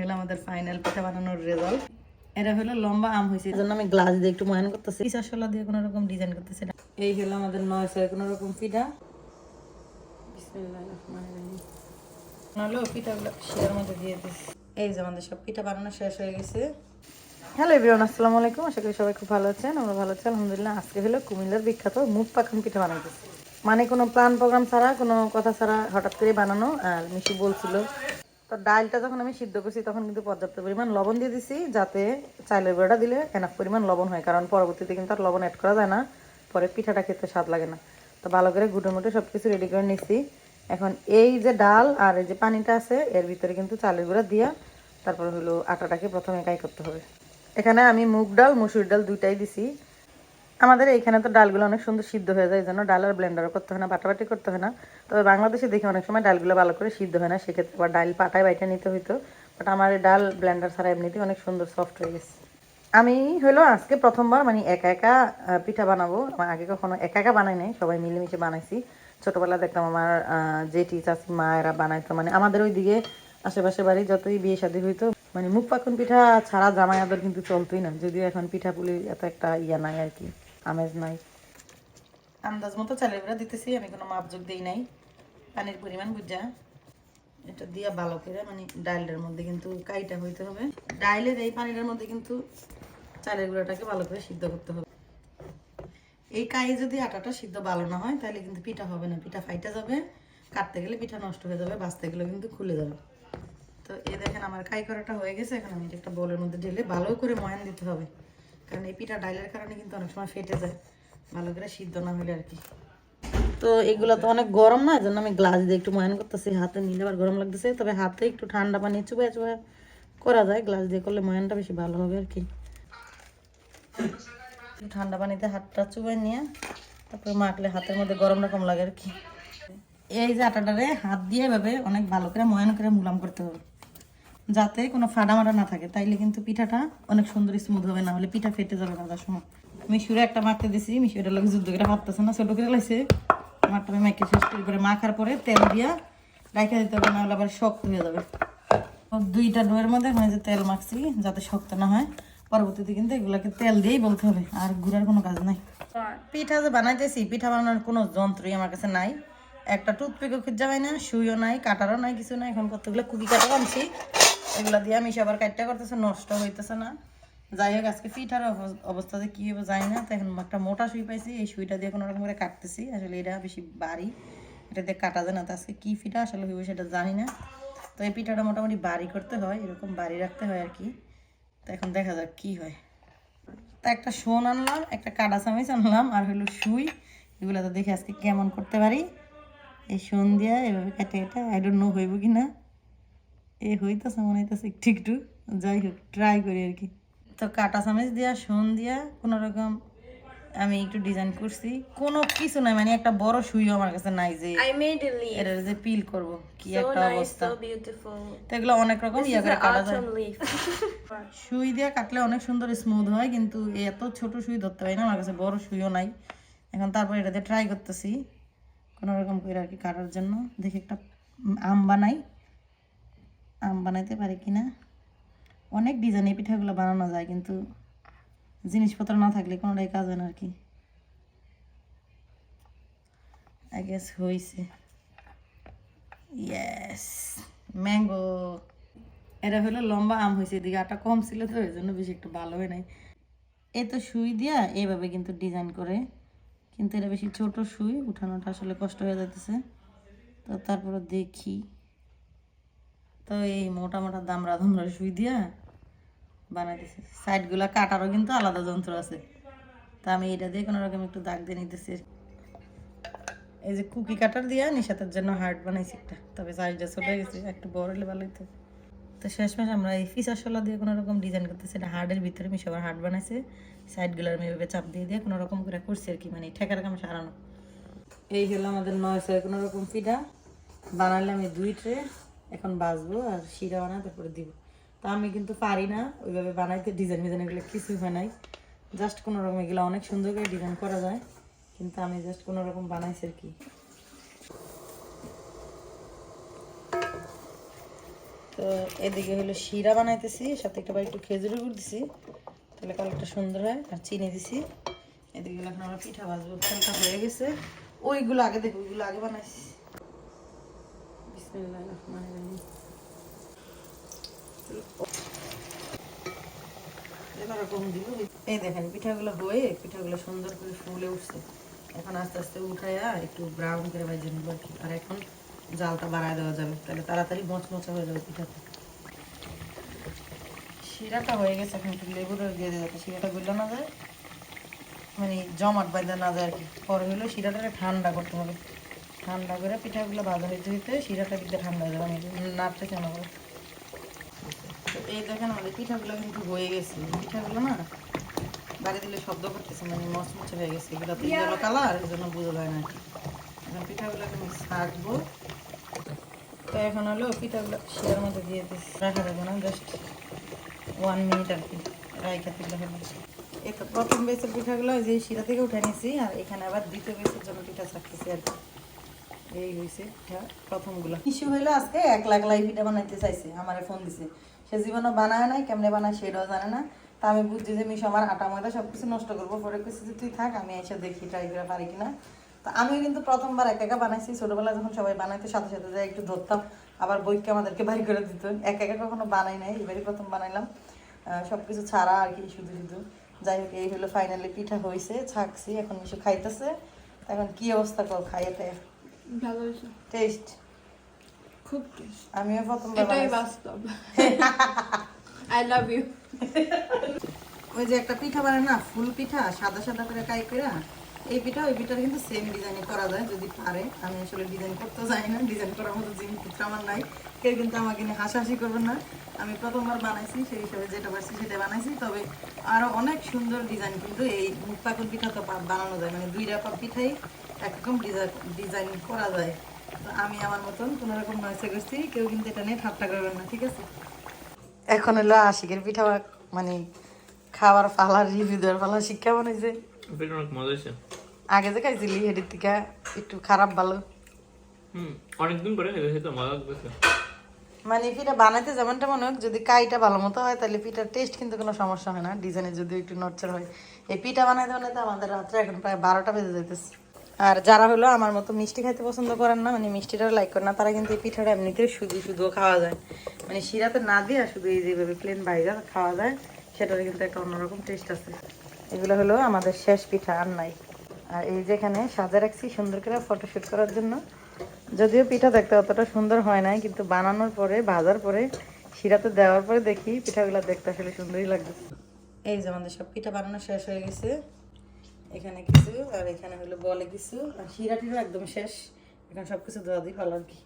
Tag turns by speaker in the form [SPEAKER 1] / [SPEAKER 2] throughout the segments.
[SPEAKER 1] হলো আমাদের ফাইনাল পিঠা বানানোর রেজাল্ট এটা হলো লম্বা আম হয়েছে আমি গ্লাস দিয়ে একটু করতেছি। দিয়ে কোনো রকম ডিজাইন করতেছি। এই হলো আমাদের নয় ছয় কোনো রকম পিঠা। পিঠাগুলো মধ্যে দিয়ে এই যে আমাদের সব পিঠা বানানো শেষ হয়ে গেছে। হ্যালো এভরিওয়ান আসসালামু আলাইকুম। আশা করি সবাই খুব ভালো আছেন, আমরা ভালো আছি, আলহামদুলিল্লাহ। আজকে হলো কুমিল্লার বিখ্যাত মুখ পাখান পিঠা বানাইতেছি। মানে কোনো প্ল্যান প্রোগ্রাম ছাড়া, কোনো কথা ছাড়া হঠাৎ করে বানানো, আর মিশু বলছিল তো ডালটা যখন আমি সিদ্ধ করছি, তখন কিন্তু পর্যাপ্ত পরিমাণ লবণ দিয়ে দিছি, যাতে চাইলের গুঁড়াটা দিলে এনাফ পরিমাণ লবণ হয়। কারণ পরবর্তীতে কিন্তু আর লবণ অ্যাড করা যায় না। পরে পিঠাটা খেতে স্বাদ লাগে না। তো ভালো করে গুঁটো মুটো সব কিছু রেডি করে নিছি। এখন এই যে ডাল আর এই যে পানিটা আছে, এর ভিতরে কিন্তু চালের গুঁড়া দিয়া তারপর হলো আটাটাকে প্রথমে কাই করতে হবে। এখানে আমি মুগ ডাল, মসুর ডাল দুইটাই দিছি। আমাদের এইখানে তো ডালগুলো অনেক সুন্দর সিদ্ধ হয়ে যায়, এই জন্য ডাল আর ব্লেন্ডারও করতে হয় না, বাটাবাটি করতে হয় না। তবে বাংলাদেশে দেখি অনেক সময় ডালগুলো ভালো করে সিদ্ধ হয় না, সেক্ষেত্রে আবার ডাল পাটায় বাইটা নিতে হইতো। বাট আমার ডাল ব্লেন্ডার ছাড়া এমনিতেই অনেক সুন্দর সফট হয়ে গেছে। আমি হলো আজকে প্রথমবার মানে একা একা পিঠা বানাবো। আমার আগে কখনো একা একা বানাই নাই, সবাই মিলেমিশে বানাইছি। ছোটবেলা দেখতাম আমার জেঠি, চাচি, মা এরা বানাইতো। মানে আমাদের ওইদিকে আশেপাশে বাড়ি যতই বিয়ে শাদী হইতো মানে মুখ পাখন পিঠা ছাড়া জামাই আদর কিন্তু চলতোই না। যদিও এখন পিঠা পুলির এত একটা ইয়া নাই আর কি। আমেজ নাই। আন্দাজ মতো চালের গুঁড়া দিতেছি, আমি কোনো মাপযোগ দিই নাই। পানির পরিমাণ বুঝা। এটা দিয়া ভালো করে মানে ডাইলের মধ্যে কিন্তু কাইটা হইতে হবে। ডাইলের এই পানিটার মধ্যে কিন্তু চালের গুঁড়াটাকে ভালো করে সিদ্ধ করতে হবে। এই কাই যদি আটাটা সিদ্ধ ভালো না হয়, তাহলে কিন্তু পিঠা হবে না, পিঠা ফাইটা যাবে। কাটতে গেলে পিঠা নষ্ট হয়ে যাবে, বাঁচতে গেলে কিন্তু খুলে যাবে। তো এ দেখেন আমার কাই করাটা হয়ে গেছে, এখন আমি এটা একটা বোলের মধ্যে ঢেলে ভালো করে ময়ান দিতে হবে। কারণ এই পিঠা ডাইলের কারণে কিন্তু অনেক সময় ফেটে যায়। ভালো করে সিদ্ধ না হলে আর কি। তো এগুলো তো অনেক গরম না জন্য আমি গ্লাস দিয়ে একটু ময়ান করতেছি। হাতে নিলে আবার গরম লাগতেছে, তবে হাতে একটু ঠান্ডা পানি চুবাই চুবাই করা যায়। গ্লাস দিয়ে করলে ময়ানটা বেশি ভালো হবে আর কি। ঠান্ডা পানিতে হাতটা চুবাই নিয়ে তারপরে মাখলে হাতের মধ্যে গরম রকম লাগে আর কি। এই যে আটাটারে হাত দিয়ে এভাবে অনেক ভালো করে ময়ান করে মুলাম করতে হবে। যাতে কোনো ফাটা মাটা না থাকে, তাইলে কিন্তু পিঠাটা অনেক সুন্দর স্মুথ হবে, না হলে পিঠা ফেটে যাবে কাদার সময় মিশুরে একটা মাখতে দিছি, মিশুরের লোক যুদ্ধ করে হাঁটতেছে না, ছোটো করে লাগছে মাঠটা মেখে শেষ করে মাখার পরে তেল দিয়া রাখা দিতে হবে নাহলে আবার শক্ত হয়ে যাবে। দুইটা ডোয়ের মধ্যে মানে যে তেল মাখছি, যাতে শক্ত না হয়, পরবর্তীতে কিন্তু এগুলোকে তেল দিয়েই বলতে হবে, আর ঘুরার কোনো কাজ নাই। পিঠা যে বানাইতেছি, পিঠা বানানোর কোনো যন্ত্রই আমার কাছে নাই। একটা টুথপিকও খুঁজে পাই না সুইও নাই, কাটারও নাই, কিছু নাই, এখন কতগুলো কুকি কাটা আনছি এগুলা দিয়ে আমি সবার কাটটা করতেছে, নষ্ট হইতেছে না। যাই হোক, আজকে অব- অবস্থাতে কি হবে জানি না, তো এখন একটা মোটা সুই পাইছি, এই সুইটা দিয়ে কোনো রকম করে কাটতেছি। আসলে এটা বেশি বাড়ি, এটা দিয়ে কাটা যায় না, তো আজকে কি পিঠা আসলে হইবে সেটা জানি না। তো এই পিঠাটা মোটামুটি বাড়ি করতে হয়, এরকম বাড়ি রাখতে হয় আর কি। তো এখন দেখা যাক কি হয়। তা একটা শোন আনলাম, একটা কাটা চামিচ আনলাম, আর হলো সুই। এগুলো তো দেখে আজকে কেমন করতে পারি? এই শোন দিয়া এভাবে কেটে কেটে আই ডোন্ট নো হইব কি না এ হইতেছে মনে হইতেছে একটু একটু যাই হোক ট্রাই করি আর কি। তো কাটা চামিচ দিয়া শোন দিয়া কোনো রকম আমি একটু ডিজাইন করছি। কোনো কিছু নাই মানে একটা বড় সুইও আমার কাছে নাই যে. এর যে পিল করব কি একটা অবস্থা. তো এগুলো অনেক রকম ইয়া করে কাটা যায়। সুই দিয়ে কাটলে অনেক সুন্দর স্মুথ হয় কিন্তু এত ছোট সুই ধরতে পারি না আমার কাছে বড় সুইও নাই। এখন তারপর এটাতে ট্রাই করতেছি কোনো রকম করে আর কি কাটার জন্য। দেখি একটা আম বানাই। আম বানাইতে পারি কি না অনেক ডিজাইন এই পিঠাগুলো বানানো যায়, কিন্তু জিনিসপত্র না থাকলে কোনোটাই কাজ হয় না আর কি আই গেস হয়েছে ইয়েস ম্যাঙ্গো এটা হলো লম্বা আম হয়েছে এদিকে আটা কম ছিল তো এই জন্য বেশি একটু ভালো হয় নাই। এ তো সুই দিয়া এইভাবে কিন্তু ডিজাইন করে, কিন্তু এটা বেশি ছোট সুই, উঠানোটা আসলে কষ্ট হয়ে যাইতেছে। তো তারপরে দেখি। তো এই মোটা মোটা দামরা দামরা সুই দিয়া বানাই বানাইতেছি সাইডগুলা কাটারও কিন্তু আলাদা যন্ত্র আছে। তা আমি এটা দিয়ে কোনো রকম একটু দাগ দিয়ে নিতেছি। এই যে কুকি কাটার দিয়া নিশাতের জন্য হার্ট বানাইছি একটা। তবে সাইজটা ছোট হয়ে গেছে, একটু বড় হলে ভালো হতো। তো শেষমেশ আমরা এই ফিসার শলা দিয়ে কোনো রকম ডিজাইন করতেছি। এটা হার্ডের ভিতরে আমি সবার হার্ড বানাইছে। সাইডগুলোর আমি এভাবে চাপ দিয়ে দিয়ে কোনো রকম করে করছি আর কি মানে ঠেকার কাম সারানো। এই হলো আমাদের নয় ছয় কোনো রকম পিঠা। বানালে আমি দুই ট্রে। এখন বাজবো আর শিরা বানাই তারপরে দিব। তা আমি কিন্তু পারি না, ওইভাবে বানাইতে ডিজাইন মিজাইন এগুলো কিছুই বানাই জাস্ট কোনো রকম এগুলো অনেক সুন্দর করে ডিজাইন করা যায়, কিন্তু আমি জাস্ট কোনো রকম বানাইছি আর কি। তো এদিকে হলো শিরা বানাইতেছি সাথে একটা একটু খেজুরের গুড় দিছি, তাহলে কালারটা সুন্দর হয়, আর চিনি দিছি। এদিকে এখন আমরা পিঠা ভাজবো ফেলটা হয়ে গেছে। ওইগুলো আগে দেখো, ওইগুলো আগে বানাইছি। রহিম এই দেখেন পিঠাগুলো হয়ে পিঠাগুলো সুন্দর করে ফুলে উঠছে এখন আস্তে আস্তে উঠাইয়া একটু ব্রাউন করে ভেজে নিব আর কি আর এখন জালটা বাড়ায় দেওয়া যাবে তাহলে তাড়াতাড়ি মচমচা হয়ে যাবে পিঠাটা শিরাটা হয়ে গেছে এখন একটু রস দিয়ে শিরাটা গুলো না যায় মানে জমাট বাঁধা না যায় আর কি পরে হলো শিরাটাকে ঠান্ডা করতে হবে ঠান্ডা করে পিঠাগুলো ভাজা হইতে হইতে শিরাটা দিতে ঠান্ডা হয়ে যাবে আমি নাড়তেছে না করে এই দেখেন আমাদের পিঠাগুলো কিন্তু হয়ে গেছে। পিঠাগুলো না বাড়ি দিলে শব্দ করতেছে মানে মচমচে হয়ে গেছে। এগুলো তো ইয়েলো কালার এই জন্য বোঝা যায় না এখন পিঠাগুলোকে আমি ছাঁকবো। তো এখন হলো পিঠাগুলো শিরার মধ্যে দিয়ে দিচ্ছি। রাখা যাবে না জাস্ট ওয়ান মিনিট আর কি। রাইখা হলো এই তো প্রথম বেসের পিঠাগুলো যে শিরা থেকে উঠে নিয়েছি আর এখানে আবার দ্বিতীয় বেসের জন্য পিঠা ছাকতেছি আর কি। এই হয়েছে প্রথমগুলো। ইস্যু হইল আজকে এক লাখ লাই পিঠা বানাইতে চাইছে, আমারে ফোন দিছে। সে জীবনও বানায় নাই, কেমনে বানায় সেটাও জানে না। তা আমি বুঝছি যে মিশো আমার আটা ময়দা সব কিছু নষ্ট করব, পরে কিছু যে তুই থাক, আমি এসে দেখি ট্রাই করে পারি কিনা। তো আমিও কিন্তু প্রথমবার এক একা বানাইছি, ছোটবেলায় যখন সবাই বানাইতো, সাথে সাথে যাই একটু ধরতাম। আবার বইকে আমাদেরকে বাই করে দিত। এক একা কখনো বানাই নাই, এবারই প্রথম বানাইলাম। সব কিছু ছাড়া আর কি, শুধু শুধু। যাই হোক, এই হলো ফাইনালি পিঠা হয়েছে ছাকছি, এখন মিশু খাইতেছে। এখন কি অবস্থা কর খাইতে
[SPEAKER 2] ভালো হয়েছে।
[SPEAKER 1] টেস্ট
[SPEAKER 2] খুব টেস্ট
[SPEAKER 1] আমিও প্রথমবার
[SPEAKER 2] এটাই বাস্তব। আই লাভ ইউ
[SPEAKER 1] ওই যে একটা পিঠা বানায় না ফুল পিঠা সাদা সাদা করে কাই করে এই পিঠা ওই পিঠার কিন্তু সেম ডিজাইন করা যায় যদি পারে। আমি আসলে ডিজাইন করতে জানি না ডিজাইন করার মতো জিনিসপত্র আমার নাই। কেউ কিন্তু আমাকে নিয়ে হাসাহাসি করবেন না। আমি প্রথমবার বানাইছি সেই হিসাবে যেটা পারছি সেটা বানাইছি। তবে আরও অনেক সুন্দর ডিজাইন কিন্তু এই মুখ পাকুন পিঠা তো বানানো যায়। মানে দুই রকম পিঠাই একরকম ডিজাইন করা যায়। তো আমি আমার মতন কোনো রকম নয়সে করছি কেউ কিন্তু এটা নিয়ে ঠাট্টা করবেন না ঠিক আছে? এখন হলো আশিকের পিঠা মানে খাবার পালার রিভিউ দেওয়ার পালা শিক্ষা
[SPEAKER 3] অনেক মজা হয়েছে
[SPEAKER 1] আগে যে খাইছিলি হেডির থেকে একটু খারাপ ভালো।
[SPEAKER 3] হুম অনেকদিন পরে তো মজা
[SPEAKER 1] মানে পিঠা বানাইতে যেমনটা মনে হোক যদি কাইটা ভালো মতো হয় তাহলে পিঠার টেস্ট কিন্তু কোনো সমস্যা হয় না। ডিজাইনে যদি একটু নড়চড় হয়। এই পিঠা বানাইতে বানাইতে আমাদের রাত্রে এখন প্রায় বারোটা বেজে যাইতেছে। আর যারা হলো আমার মতো মিষ্টি খাইতে পছন্দ করেন না মানে মিষ্টিটা লাইক করেন না, তারা কিন্তু এই পিঠাটা এমনিতে শুধু শুধু খাওয়া যায়। মানে শিরাতে না দিয়ে শুধু এই যেভাবে প্লেন বাইরে খাওয়া যায়, সেটার কিন্তু একটা অন্যরকম টেস্ট আছে। এগুলো হলো আমাদের শেষ পিঠা আর নাই। আর এই যেখানে সাজা রাখছি সুন্দর করে ফটোশুট করার জন্য। যদিও পিঠা দেখতে অতটা সুন্দর হয় নাই, কিন্তু বানানোর পরে, ভাজার পরে, শিরাতে দেওয়ার পরে দেখি পিঠাগুলো দেখতে আসলে সুন্দরই লাগবে এই যে আমাদের সব পিঠা বানানো শেষ হয়ে গেছে। এখানে কিছু আর এখানে হলো বলে কিছু আর হিরাটিরও টিরা একদম শেষ। এখন সব কিছু ধোয়া দিই ভালো আর কি।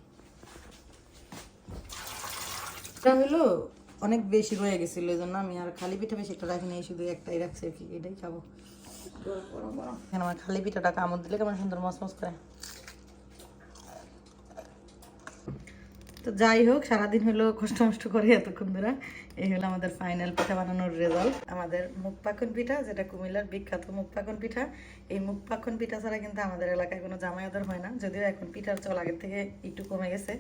[SPEAKER 1] এটা হলো অনেক বেশি রয়ে গেছিল ওই জন্য আমি আর খালি পিঠা বেশি একটা রাখিনি শুধু একটাই রাখছি আর কি এটাই খাব। এখানে আমার খালি পিঠাটা কামড় দিলে কেমন সুন্দর মস মস করে। তো যাই হোক, সারাদিন হলো কষ্ট মষ্ট করে এতক্ষণ ধরে। এই হলো আমাদের ফাইনাল পিঠা বানানোর রেজাল্ট আমাদের মুখ পাকন পিঠা, যেটা কুমিল্লার বিখ্যাত মুখ পাকন পিঠা। এই মুখ পাকন পিঠা ছাড়া কিন্তু আমাদের এলাকায় কোনো জামাই আদর হয় না, যদিও এখন পিঠার চল আগের থেকে একটু কমে গেছে।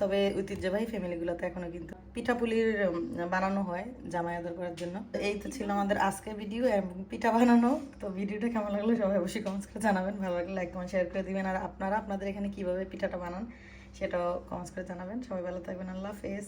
[SPEAKER 1] তবে ঐতিহ্যবাহী ফ্যামিলিগুলোতে এখনও কিন্তু পিঠাপুলির বানানো হয় জামাই করার জন্য। এই তো ছিল আমাদের আজকের ভিডিও এবং পিঠা বানানো। তো ভিডিওটা কেমন লাগল সবাই অবশ্যই কমেন্টস করে জানাবেন। ভালো লাগলে লাইক কমেন্ট শেয়ার করে দিবেন। আর আপনারা, আপনাদের এখানে কীভাবে পিঠাটা বানান? সেটাও কমেন্টস করে জানাবেন। সবাই ভালো থাকবেন। আল্লাহ হাফেজ।